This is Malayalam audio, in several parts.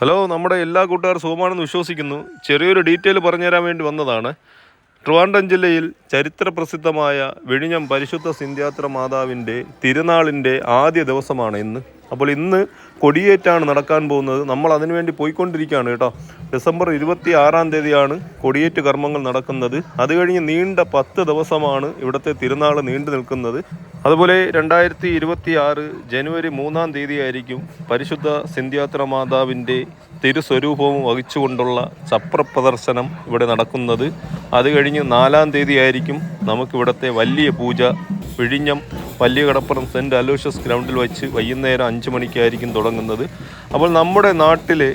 ഹലോ നമ്മുടെ എല്ലാ കൂട്ടുകാർ സുഖമാണെന്ന് വിശ്വസിക്കുന്നു. ചെറിയൊരു ഡീറ്റെയിൽ പറഞ്ഞുതരാൻ വേണ്ടി വന്നതാണ്. ട്രിവാൻഡ്രം ജില്ലയിൽ ചരിത്ര പ്രസിദ്ധമായ വിഴിഞ്ഞം പരിശുദ്ധ സിന്ധ്യാത്ര മാതാവിന്റെ തിരുനാളിന്റെ ആദ്യ ദിവസമാണ് ഇന്ന്. അപ്പോൾ ഇന്ന് കൊടിയേറ്റാണ് നടക്കാൻ പോകുന്നത്. നമ്മൾ അതിനുവേണ്ടി പോയിക്കൊണ്ടിരിക്കുകയാണ് കേട്ടോ. ഡിസംബർ ഇരുപത്തി ആറാം തീയതിയാണ് കൊടിയേറ്റ് കർമ്മങ്ങൾ നടക്കുന്നത്. അത് കഴിഞ്ഞ് നീണ്ട പത്ത് ദിവസമാണ് ഇവിടുത്തെ തിരുനാൾ നീണ്ടു നിൽക്കുന്നത്. അതുപോലെ രണ്ടായിരത്തി ഇരുപത്തി ആറ് ജനുവരി മൂന്നാം തീയതി ആയിരിക്കും പരിശുദ്ധ സിന്ധ്യാത്ര മാതാവിന്റെ തിരുസ്വരൂപവും വഹിച്ചുകൊണ്ടുള്ള ചപ്ര പ്രദർശനം ഇവിടെ നടക്കുന്നത്. അത് കഴിഞ്ഞ് നാലാം തീയതി ആയിരിക്കും നമുക്കിവിടുത്തെ വലിയ പൂജ വിഴിഞ്ഞം വലിയ കടപ്പുറം സെന്റ് അലോഷ്യസ് ഗ്രൗണ്ടിൽ വെച്ച് വൈകുന്നേരം അഞ്ച് മണിക്കായിരിക്കും തുടങ്ങുന്നത്. അപ്പോൾ നമ്മുടെ നാട്ടിലെ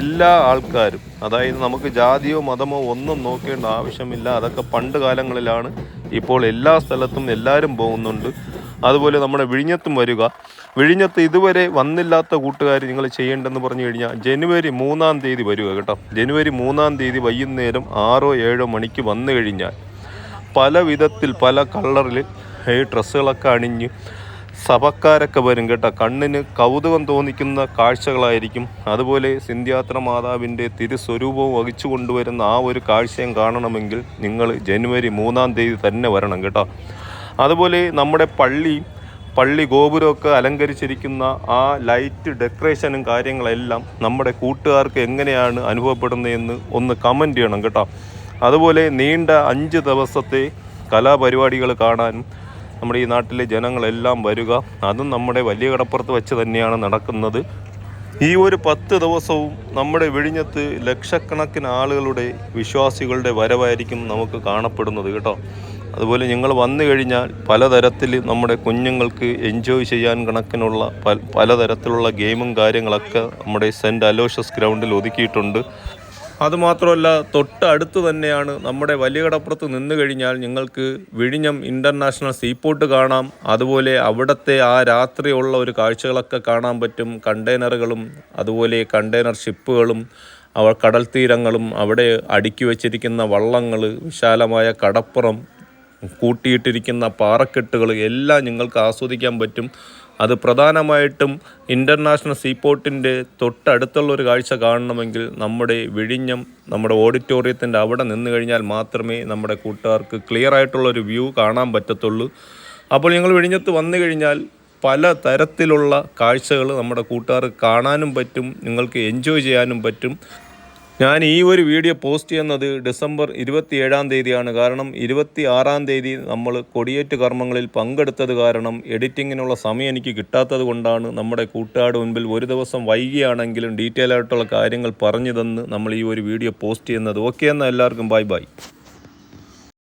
എല്ലാ ആൾക്കാരും അതായത് നമുക്ക് ജാതിയോ മതമോ ഒന്നും നോക്കേണ്ട ആവശ്യമില്ല. അതൊക്കെ പണ്ട് കാലങ്ങളിലാണ്. ഇപ്പോൾ എല്ലാ സ്ഥലത്തും എല്ലാവരും പോകുന്നുണ്ട്. അതുപോലെ നമ്മുടെ വിഴിഞ്ഞത്തും വരിക. വിഴിഞ്ഞത്ത് ഇതുവരെ വന്നില്ലാത്ത കൂട്ടുകാർ നിങ്ങൾ ചെയ്യേണ്ടെന്ന് പറഞ്ഞു കഴിഞ്ഞാൽ ജനുവരി മൂന്നാം തീയതി വരിക കേട്ടോ. ജനുവരി മൂന്നാം തീയതി വൈകുന്നേരം ആറോ ഏഴോ മണിക്ക് വന്നു കഴിഞ്ഞാൽ പല വിധത്തിൽ പല കളറിൽ ഈ ഡ്രസ്സുകളൊക്കെ അണിഞ്ഞ് സഭക്കാരൊക്കെ വരും കേട്ടോ. കണ്ണിന് കൗതുകം തോന്നിക്കുന്ന കാഴ്ചകളായിരിക്കും. അതുപോലെ സിന്ധ്യാത്ര മാതാവിന്റെ തിരുസ്വരൂപവും വഹിച്ചു കൊണ്ടുവരുന്ന ആ ഒരു കാഴ്ചയും കാണണമെങ്കിൽ നിങ്ങൾ ജനുവരി മൂന്നാം തീയതി തന്നെ വരണം കേട്ടോ. അതുപോലെ നമ്മുടെ പള്ളി പള്ളി ഗോപുരമൊക്കെ അലങ്കരിച്ചിരിക്കുന്ന ആ ലൈറ്റ് ഡെക്കറേഷനും കാര്യങ്ങളെല്ലാം നമ്മുടെ കൂട്ടുകാർക്ക് എങ്ങനെയാണ് അനുഭവപ്പെടുന്നതെന്ന് ഒന്ന് കമന്റ് ചെയ്യണം കേട്ടോ. അതുപോലെ നീണ്ട അഞ്ച് ദിവസത്തെ കലാപരിപാടികൾ കാണാനും നമ്മുടെ ഈ നാട്ടിലെ ജനങ്ങളെല്ലാം വരിക. അതും നമ്മുടെ വലിയ കടപ്പുറത്ത് വെച്ച് തന്നെയാണ് നടക്കുന്നത്. ഈ ഒരു പത്ത് ദിവസവും നമ്മുടെ വിഴിഞ്ഞത്ത് ലക്ഷക്കണക്കിന് ആളുകളുടെ വിശ്വാസികളുടെ വരവായിരിക്കും നമുക്ക് കാണപ്പെടുന്നത് കേട്ടോ. അതുപോലെ നിങ്ങൾ വന്നു കഴിഞ്ഞാൽ പലതരത്തിൽ നമ്മുടെ കുഞ്ഞുങ്ങൾക്ക് എൻജോയ് ചെയ്യാൻ കണക്കിനുള്ള പല പലതരത്തിലുള്ള ഗെയിമും കാര്യങ്ങളൊക്കെ നമ്മുടെ സെന്റ് അലോഷ്യസ് ഗ്രൗണ്ടിൽ ഒതുക്കിയിട്ടുണ്ട്. അതുമാത്രമല്ല തൊട്ടടുത്ത് തന്നെയാണ് നമ്മുടെ വലിയ കടപ്പുറത്ത് നിന്ന് കഴിഞ്ഞാൽ നിങ്ങൾക്ക് വിഴിഞ്ഞം ഇന്റർനാഷണൽ സീപോർട്ട് കാണാം. അതുപോലെ അവിടുത്തെ ആ രാത്രിയുള്ള ഒരു കാഴ്ചകളൊക്കെ കാണാൻ പറ്റും. കണ്ടെയ്നറുകളും അതുപോലെ കണ്ടെയ്നർ ഷിപ്പുകളും അവ കടൽ തീരങ്ങളും അവിടെ അടുക്കി വച്ചിരിക്കുന്ന വള്ളങ്ങൾ വിശാലമായ കടപ്പുറം കൂട്ടിയിട്ടിരിക്കുന്ന പാറക്കെട്ടുകൾ എല്ലാം നിങ്ങൾക്ക് ആസ്വദിക്കാൻ പറ്റും. അത് പ്രധാനമായിട്ടും ഇന്റർനാഷണൽ സീപോർട്ടിന്റെ തൊട്ടടുത്തുള്ള ഒരു കാഴ്ച കാണണമെങ്കിൽ നമ്മുടെ വിഴിഞ്ഞം നമ്മുടെ ഓഡിറ്റോറിയത്തിന്റെ അവിടെ നിന്ന് കഴിഞ്ഞാൽ മാത്രമേ നമ്മുടെ കൂട്ടുകാർക്ക് ക്ലിയർ ആയിട്ടുള്ള ഒരു വ്യൂ കാണാൻ പറ്റത്തുള്ളൂ. അപ്പോൾ ഞങ്ങൾ വിഴിഞ്ഞത്ത് വന്നു കഴിഞ്ഞാൽ പല തരത്തിലുള്ള കാഴ്ചകൾ നമ്മുടെ കൂട്ടുകാർക്ക് കാണാനും പറ്റും നിങ്ങൾക്ക് എൻജോയ് ചെയ്യാനും പറ്റും. ഞാൻ ഈ ഒരു വീഡിയോ പോസ്റ്റ് ചെയ്യുന്നത് ഡിസംബർ ഇരുപത്തി ഏഴാം തീയതിയാണ്. കാരണം ഇരുപത്തി ആറാം തീയതി നമ്മൾ കൊടിയേറ്റ് കർമ്മങ്ങളിൽ പങ്കെടുത്തത് കാരണം എഡിറ്റിങ്ങിനുള്ള സമയം എനിക്ക് കിട്ടാത്തത് കൊണ്ടാണ് നമ്മുടെ കൂട്ടുകാരുടെ മുൻപിൽ ഒരു ദിവസം വൈകിയാണെങ്കിലും ഡീറ്റെയിൽ ആയിട്ടുള്ള കാര്യങ്ങൾ പറഞ്ഞു തന്ന് നമ്മൾ ഈ ഒരു വീഡിയോ പോസ്റ്റ് ചെയ്യുന്നത്. ഓക്കെ എന്നാൽ എല്ലാവർക്കും ബൈ ബൈ